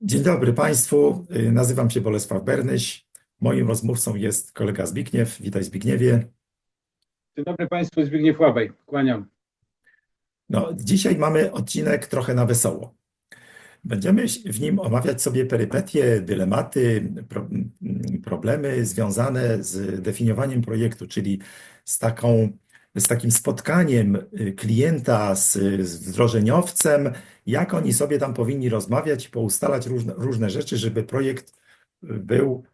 Dzień dobry Państwu, Y, nazywam się Bolesław Bernyś. Moim rozmówcą jest kolega Zbigniew. Witaj Zbigniewie. Dzień dobry Państwu, Zbigniew Łabaj, kłaniam. No, dzisiaj mamy odcinek trochę na wesoło. Będziemy w nim omawiać sobie perypetie, dylematy, pro, problemy związane z definiowaniem projektu, czyli z taką, z takim spotkaniem y, klienta z, z wdrożeniowcem, jak oni sobie tam powinni rozmawiać, poustalać różne, różne rzeczy, żeby projekt był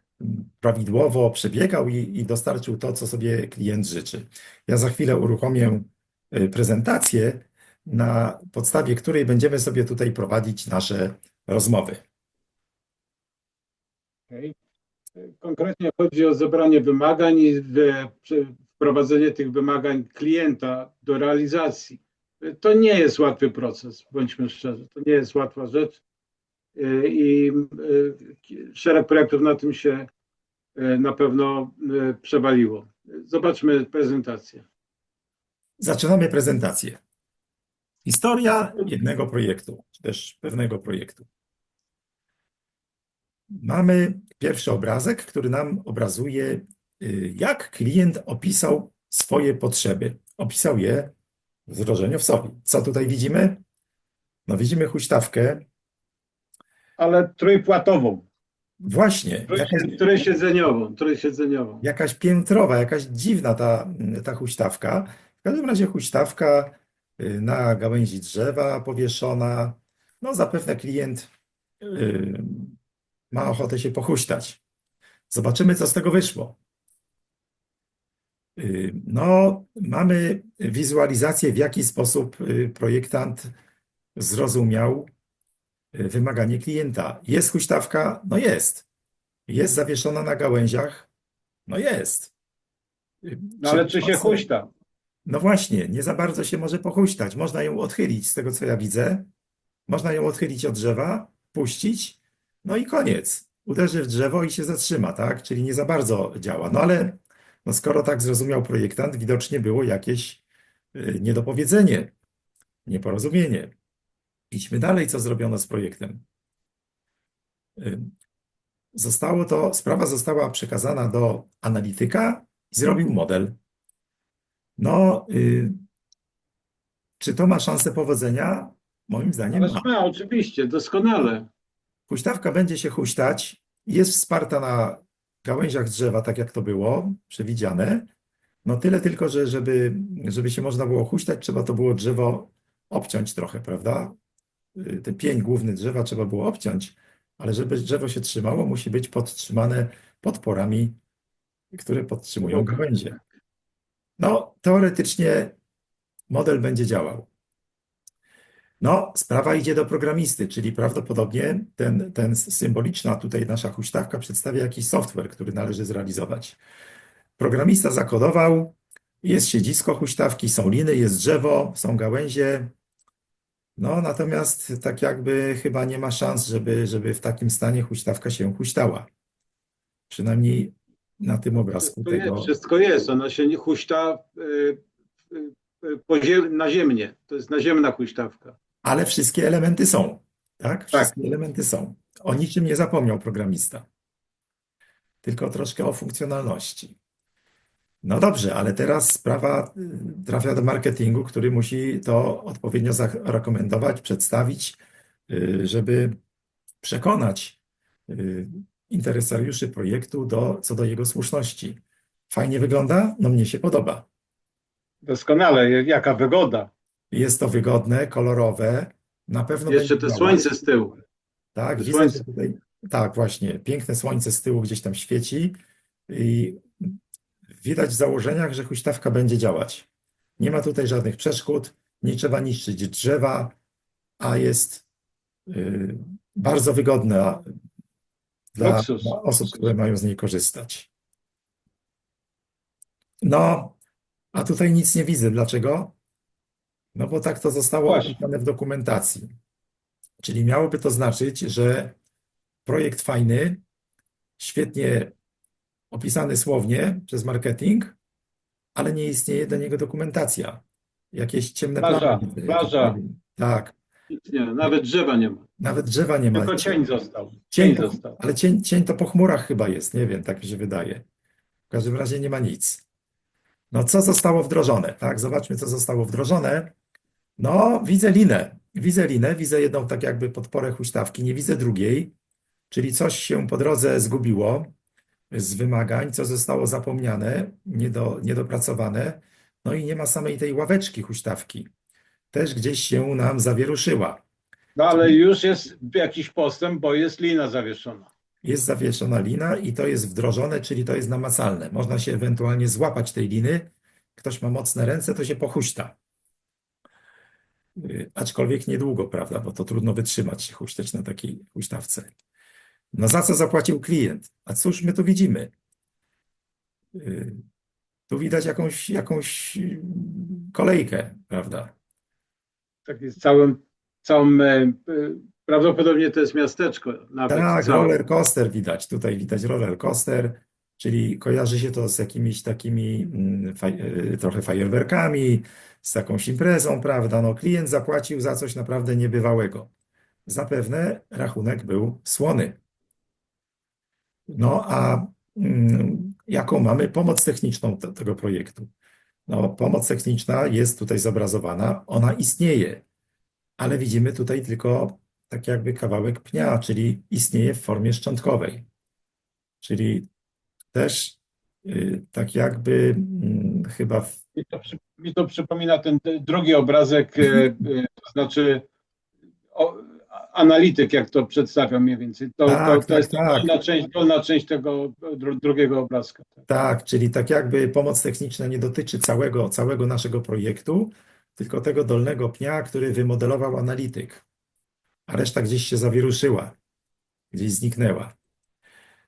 prawidłowo przebiegał i, i dostarczył to, co sobie klient życzy. Ja za chwilę uruchomię y, prezentację, na podstawie której będziemy sobie tutaj prowadzić nasze rozmowy. Okay. Konkretnie chodzi o zebranie wymagań i wprowadzenie tych wymagań klienta do realizacji. To nie jest łatwy proces, bądźmy szczerzy, to nie jest łatwa rzecz i szereg projektów na tym się na pewno przewaliło. Zobaczmy prezentację. Zaczynamy prezentację. Historia jednego projektu, czy też pewnego projektu. Mamy pierwszy obrazek, który nam obrazuje, jak klient opisał swoje potrzeby. Opisał je wdrożeniowcowi. Co tutaj widzimy? No widzimy huśtawkę. Ale trójpłatową. Właśnie. Trójsiedzeniową, trójsiedzeniową. Jakaś piętrowa, jakaś dziwna ta, ta huśtawka. W każdym razie huśtawka na gałęzi drzewa powieszona. No zapewne klient yy, ma ochotę się pochuśtać. Zobaczymy, co z tego wyszło. No, mamy wizualizację, w jaki sposób yy, projektant zrozumiał wymaganie klienta. Jest huśtawka? No jest. Jest zawieszona na gałęziach? No jest. No ale czy się huśta? No właśnie, nie za bardzo się może pochuśtać. Można ją odchylić, z tego co ja widzę. Można ją odchylić od drzewa, puścić, no i koniec. Uderzy w drzewo i się zatrzyma, tak? Czyli nie za bardzo działa. No ale no skoro tak zrozumiał projektant, widocznie było jakieś niedopowiedzenie, nieporozumienie. Idźmy dalej, co zrobiono z projektem. Zostało to, sprawa została przekazana do analityka i zrobił model. No, y, czy to ma szansę powodzenia? Moim zdaniem Ależ ma, oczywiście, doskonale. Huśtawka będzie się huśtać, jest wsparta na gałęziach drzewa, tak jak to było przewidziane. No tyle tylko, że żeby, żeby się można było huśtać, trzeba to było drzewo obciąć trochę, prawda? Y, ten pień główny drzewa trzeba było obciąć, ale żeby drzewo się trzymało, musi być podtrzymane podporami, które podtrzymują gałęzie. No, teoretycznie model będzie działał. No, sprawa idzie do programisty, czyli prawdopodobnie ten, ten symboliczna tutaj nasza huśtawka przedstawia jakiś software, który należy zrealizować. Programista zakodował, jest siedzisko huśtawki, są liny, jest drzewo, są gałęzie. No, natomiast tak jakby chyba nie ma szans, żeby, żeby w takim stanie huśtawka się huśtała. Przynajmniej na tym obrazku To tego. jest, wszystko jest, ona się nie huśta y, y, y, poziem- naziemnie. To jest naziemna huśtawka. Ale wszystkie elementy są, tak? Wszystkie elementy są. O niczym nie zapomniał programista. Tylko troszkę o funkcjonalności. No dobrze, ale teraz sprawa y, trafia do marketingu, który musi to odpowiednio zarekomendować, przedstawić, y, żeby przekonać y, interesariuszy projektu do, co do jego słuszności. Fajnie wygląda? No mnie się podoba. Doskonale, jaka wygoda. Jest to wygodne, kolorowe. Na pewno Jeszcze to słońce z tyłu. Tak, to widzę, słońce. że tutaj, tak, właśnie, piękne słońce z tyłu gdzieś tam świeci i widać w założeniach, że huśtawka będzie działać. Nie ma tutaj żadnych przeszkód, nie trzeba niszczyć drzewa, a jest y, bardzo wygodna dla, Luksus. dla osób, które mają z niej korzystać. No, a tutaj nic nie widzę. Dlaczego? No bo tak to zostało Właśnie. opisane w dokumentacji. Czyli miałoby to znaczyć, że projekt fajny, świetnie opisany słownie przez marketing, ale nie istnieje do niego dokumentacja. Jakieś ciemne Plaża, plany. plaża. Tak. Nie, nawet drzewa nie ma. Nawet drzewa nie ma. Tylko cień został. Cień, Cień został. ale cień, cień to po chmurach chyba jest, nie wiem, tak mi się wydaje. W każdym razie nie ma nic. No co zostało wdrożone, tak? Zobaczmy, co zostało wdrożone. No, widzę linę. Widzę linę, widzę jedną tak jakby podporę huśtawki, nie widzę drugiej, czyli coś się po drodze zgubiło z wymagań, co zostało zapomniane, niedo, niedopracowane. No i nie ma samej tej ławeczki huśtawki. Też gdzieś się nam zawieruszyła. No ale już jest jakiś postęp, bo jest lina zawieszona. jest zawieszona lina i to jest wdrożone, czyli to jest namacalne. Można się ewentualnie złapać tej liny. Ktoś ma mocne ręce, to się pochuśta. Y, Aczkolwiek niedługo, prawda, bo to trudno wytrzymać się huśtać na takiej huśtawce. No za co zapłacił klient? A cóż my tu widzimy? Y, Tu widać jakąś, jakąś y, kolejkę, prawda? Tak jest całym, całym, e, e, prawdopodobnie to jest miasteczko nawet. Tak, roller coaster widać. Tutaj widać roller coaster, czyli kojarzy się to z jakimiś takimi mm, e, trochę fajerwerkami, z jakąś imprezą, prawda? No, klient zapłacił za coś naprawdę niebywałego. Zapewne rachunek był słony. No a mm, jaką mamy pomoc techniczną te, tego projektu? No, pomoc techniczna jest tutaj zobrazowana, ona istnieje, ale widzimy tutaj tylko tak jakby kawałek pnia, czyli istnieje w formie szczątkowej. Czyli też y, tak jakby mm, chyba w, Mi to, mi to przypomina ten drugi obrazek, e, e, to znaczy o, analityk, jak to przedstawia mniej więcej. To, Tak, to, to tak, jest tak. dolna część, dolna część tego dru, drugiego obrazka. Tak. czyli tak jakby pomoc techniczna nie dotyczy całego, całego naszego projektu, tylko tego dolnego pnia, który wymodelował analityk, a reszta gdzieś się zawieruszyła, gdzieś zniknęła.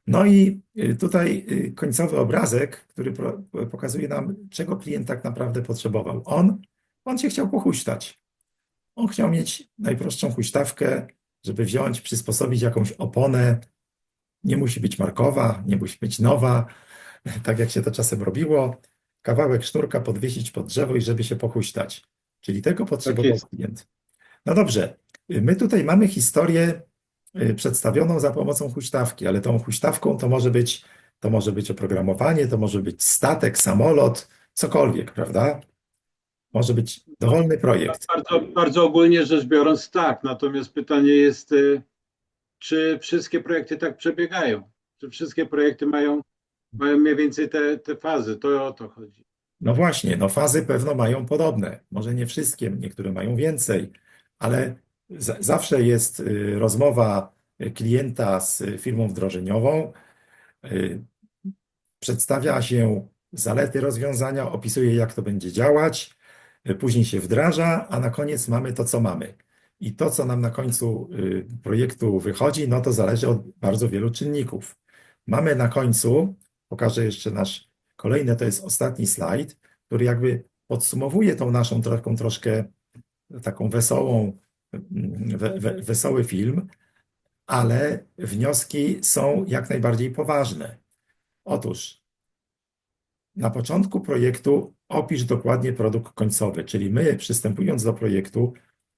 No i y, tutaj y, końcowy obrazek, który pokazuje nam, czego klient tak naprawdę potrzebował. On, on się chciał pochuśtać. On chciał mieć najprostszą huśtawkę, żeby wziąć, przysposobić jakąś oponę. Nie musi być markowa, nie musi być nowa, tak jak się to czasem robiło. Kawałek sznurka podwiesić pod drzewo i żeby się pochuśtać. Czyli tego potrzebował jest. klient. No dobrze, y, my tutaj mamy historię przedstawioną za pomocą huśtawki, ale tą huśtawką to może być, to może być oprogramowanie, to może być statek, samolot, cokolwiek, prawda? Może być dowolny projekt. Bardzo, bardzo ogólnie rzecz biorąc, tak. Natomiast pytanie jest, e, czy wszystkie projekty tak przebiegają? Czy wszystkie projekty mają, mają mniej więcej te, te fazy? To o to chodzi. No właśnie, no fazy pewno mają podobne. Może nie wszystkie, niektóre mają więcej, ale zawsze jest y, rozmowa klienta z firmą wdrożeniową. y, Przedstawia się zalety rozwiązania, opisuje, jak to będzie działać, y, później się wdraża, a na koniec mamy to, co mamy. I to, co nam na końcu projektu wychodzi, no to zależy od bardzo wielu czynników. Mamy na końcu, pokażę jeszcze nasz kolejny, to jest ostatni slajd, który jakby podsumowuje tą naszą taką troszkę taką wesołą, we, we, wesoły film, ale wnioski są jak najbardziej poważne. Otóż na początku projektu opisz dokładnie produkt końcowy, czyli my przystępując do projektu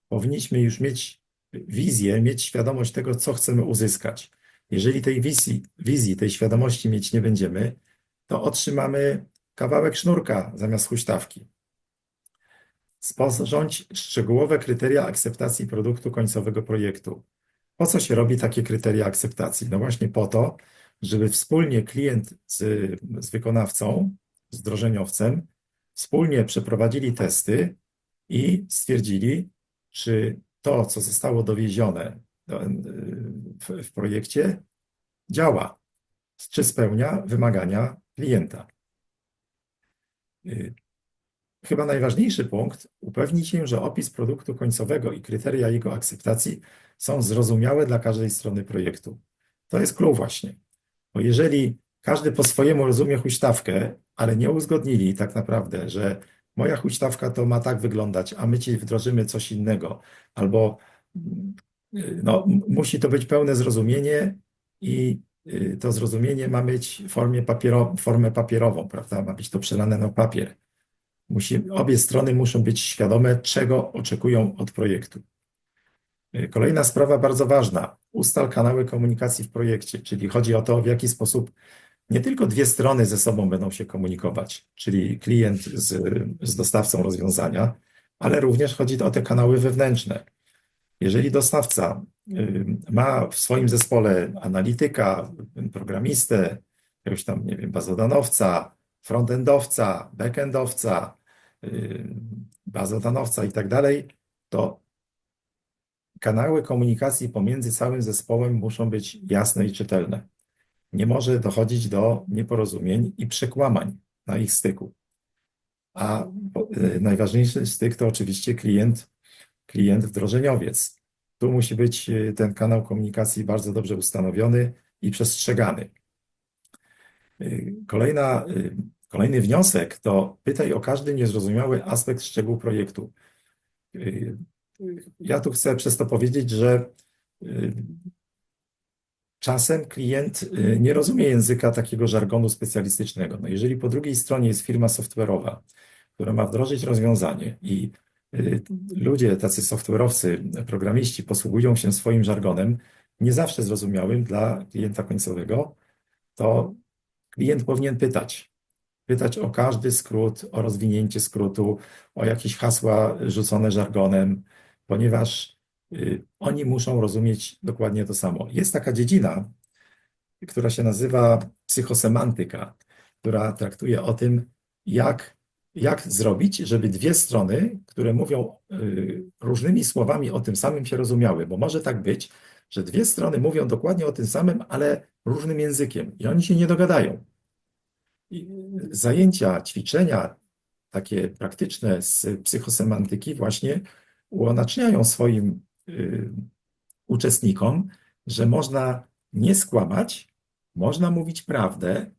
powinniśmy już mieć wizję, mieć świadomość tego, co chcemy uzyskać. Jeżeli tej wizji, wizji tej świadomości mieć nie będziemy, to otrzymamy kawałek sznurka zamiast huśtawki. Sporządź szczegółowe kryteria akceptacji produktu końcowego projektu. Po co się robi takie kryteria akceptacji? No właśnie po to, żeby wspólnie klient z, z wykonawcą, z wdrożeniowcem, wspólnie przeprowadzili testy i stwierdzili, czy to, co zostało dowiezione do, w, w projekcie, działa, czy spełnia wymagania klienta. Chyba najważniejszy punkt, upewnić się, że opis produktu końcowego i kryteria jego akceptacji są zrozumiałe dla każdej strony projektu. To jest clue właśnie, bo jeżeli każdy po swojemu rozumie huśtawkę, ale nie uzgodnili tak naprawdę, że moja huśtawka to ma tak wyglądać, a my ci wdrożymy coś innego, albo y, no, musi to być pełne zrozumienie i y, to zrozumienie ma mieć formie papiero, formę papierową, prawda? Ma być to przelane na papier. Musi, obie strony muszą być świadome, czego oczekują od projektu. Y, Kolejna sprawa bardzo ważna. Ustal kanały komunikacji w projekcie, czyli chodzi o to, w jaki sposób nie tylko dwie strony ze sobą będą się komunikować, czyli klient z, z dostawcą rozwiązania, ale również chodzi o te kanały wewnętrzne. Jeżeli dostawca y, ma w swoim zespole analityka, programistę, jakiegoś tam, nie wiem, bazodanowca, frontendowca, backendowca, y, bazodanowca i tak dalej, to kanały komunikacji pomiędzy całym zespołem muszą być jasne i czytelne. Nie może dochodzić do nieporozumień i przekłamań na ich styku. A y, najważniejszy styk to oczywiście klient, klient wdrożeniowiec. Tu musi być y, ten kanał komunikacji bardzo dobrze ustanowiony i przestrzegany. Kolejna, kolejny wniosek to pytaj o każdy niezrozumiały aspekt szczegółu projektu. Y, Ja tu chcę przez to powiedzieć, że y, czasem klient y, nie rozumie języka takiego żargonu specjalistycznego. No jeżeli po drugiej stronie jest firma software'owa, która ma wdrożyć rozwiązanie i ludzie, tacy software'owcy, programiści posługują się swoim żargonem, nie zawsze zrozumiałym dla klienta końcowego, to klient powinien pytać. Pytać o każdy skrót, o rozwinięcie skrótu, o jakieś hasła rzucone żargonem, ponieważ y, oni muszą rozumieć dokładnie to samo. Jest taka dziedzina, która się nazywa psychosemantyka, która traktuje o tym, jak, jak zrobić, żeby dwie strony, które mówią y, różnymi słowami o tym samym się rozumiały, bo może tak być, że dwie strony mówią dokładnie o tym samym, ale różnym językiem i oni się nie dogadają. Zajęcia, ćwiczenia takie praktyczne z psychosemantyki właśnie uonaczniają swoim y, uczestnikom, że można nie skłamać, można mówić prawdę,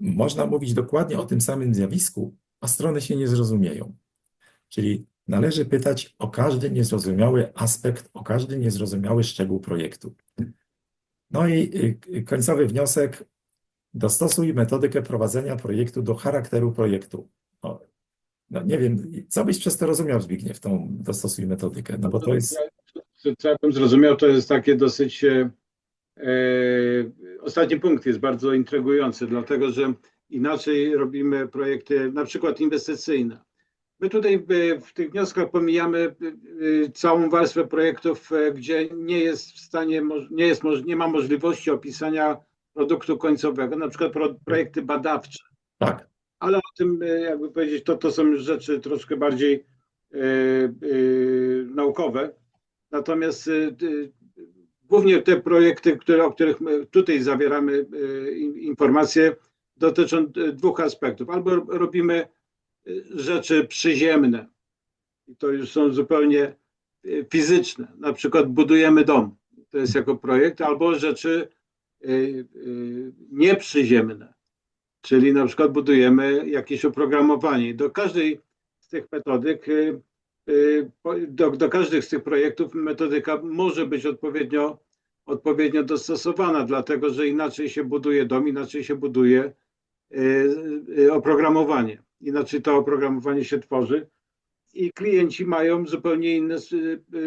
można mówić dokładnie o tym samym zjawisku, a strony się nie zrozumieją. Czyli należy pytać o każdy niezrozumiały aspekt, o każdy niezrozumiały szczegół projektu. No i y, końcowy wniosek, dostosuj metodykę prowadzenia projektu do charakteru projektu. No, nie wiem, co byś przez to rozumiał, Zbigniew, tą dostosuj metodykę, no bo to jest... Co, co ja bym zrozumiał, to jest takie dosyć. E, e, ostatni punkt jest bardzo intrygujący, dlatego że inaczej robimy projekty, na przykład inwestycyjne. My tutaj w, w tych wnioskach pomijamy e, e, całą warstwę projektów, e, gdzie nie jest w stanie, nie, jest, nie ma możliwości opisania produktu końcowego, na przykład pro, projekty badawcze. Tak, ale o tym, e, jakby powiedzieć, to, to są już rzeczy troszkę bardziej e, e, naukowe. Natomiast e, głównie te projekty, które, o których my tutaj zawieramy in- informacje, dotyczą dwóch aspektów. Albo robimy rzeczy przyziemne, i to już są zupełnie fizyczne, na przykład budujemy dom, to jest jako projekt, albo rzeczy nieprzyziemne czyli na przykład budujemy jakieś oprogramowanie. Do każdej z tych metodyk, y, y, do, do każdych z tych projektów metodyka może być odpowiednio, odpowiednio dostosowana, dlatego że inaczej się buduje dom, inaczej się buduje y, y, oprogramowanie, inaczej to oprogramowanie się tworzy i klienci mają zupełnie inne y, y,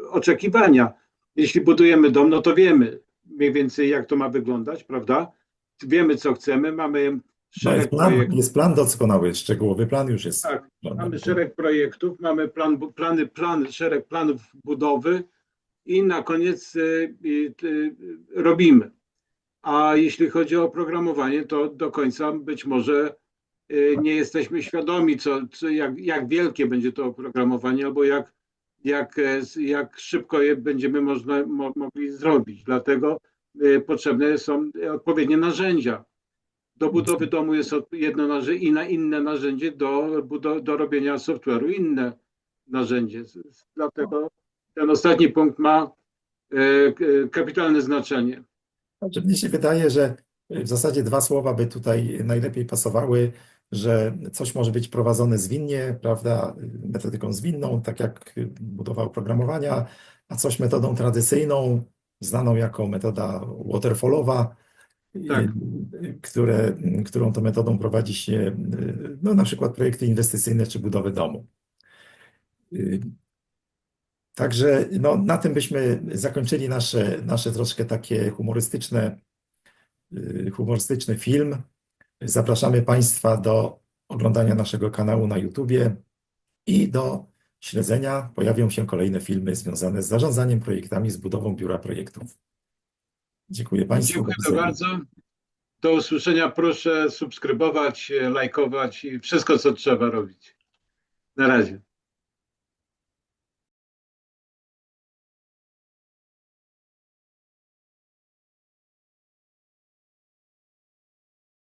y, oczekiwania. Jeśli budujemy dom, no to wiemy mniej więcej jak to ma wyglądać, prawda? Wiemy co chcemy, mamy no szereg jest plan, projektów. jest plan doskonały, szczegółowy plan już jest. Tak, Mamy szereg projektów, mamy plan, plany, plany, szereg planów budowy i na koniec y, y, y, robimy. A jeśli chodzi o oprogramowanie, to do końca być może y, nie jesteśmy świadomi, co, co, jak, jak wielkie będzie to oprogramowanie, albo jak, jak, e, jak szybko je będziemy można, mo, mogli zrobić. Dlatego y, potrzebne są odpowiednie narzędzia. Do budowy domu jest jedno narzędzie i na inne narzędzie do, budo- do robienia software'u inne narzędzie. Dlatego ten ostatni punkt ma e, kapitalne znaczenie. Znaczy, mnie się wydaje, że w zasadzie dwa słowa by tutaj najlepiej pasowały, że coś może być prowadzone zwinnie, prawda, metodyką zwinną, tak jak budowa oprogramowania, a coś metodą tradycyjną, znaną jako metoda waterfallowa, Tak. które, którą to metodą prowadzi się no, na przykład projekty inwestycyjne czy budowę domu. Także no, na tym byśmy zakończyli nasze, nasze troszkę takie humorystyczne, humorystyczny film. Zapraszamy Państwa do oglądania naszego kanału na YouTubie i do śledzenia. Pojawią się kolejne filmy związane z zarządzaniem projektami, z budową biura projektów. Dziękuję Państwu. widzenia. bardzo. Do usłyszenia. Proszę subskrybować, lajkować i wszystko, co trzeba robić. Na razie.